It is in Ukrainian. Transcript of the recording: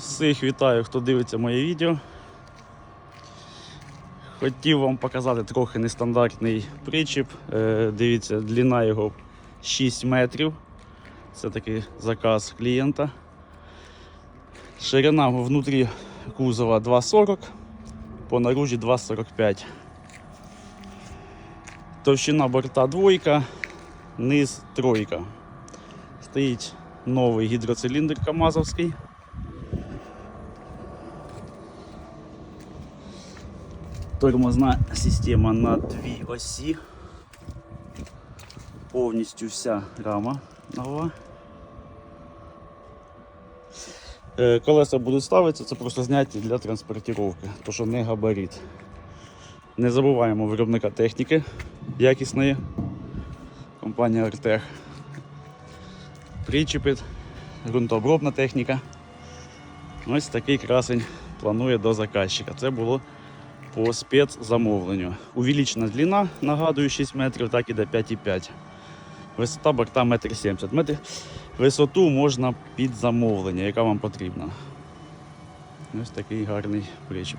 Всіх вітаю, хто дивиться моє відео. Хотів вам показати трохи нестандартний причіп. Е, Дивіться, длина його 6 метрів. Це такий заказ клієнта. Ширина внутрі кузова 2,40, по наружі 2,45. Товщина борта двойка, низ тройка. Стоїть новий гідроциліндр Камазовський. Тормозна система на дві осі. Повністю вся рама нова. Е, Колеса будуть ставитися, це просто зняті для транспортировки, то що не габарит. Не забуваємо виробника техніки якісної. Компанія Артех. Причепит, ґрунтообробна техніка. Ось такий красень планує до заказчика. Це було по спецзамовленню. Увеличена длина, нагадую, 6 метрів, так і до 5,5. Висота борта 1,70 м. Висоту можна під замовлення, яка вам потрібна. Ось такий гарний причіп.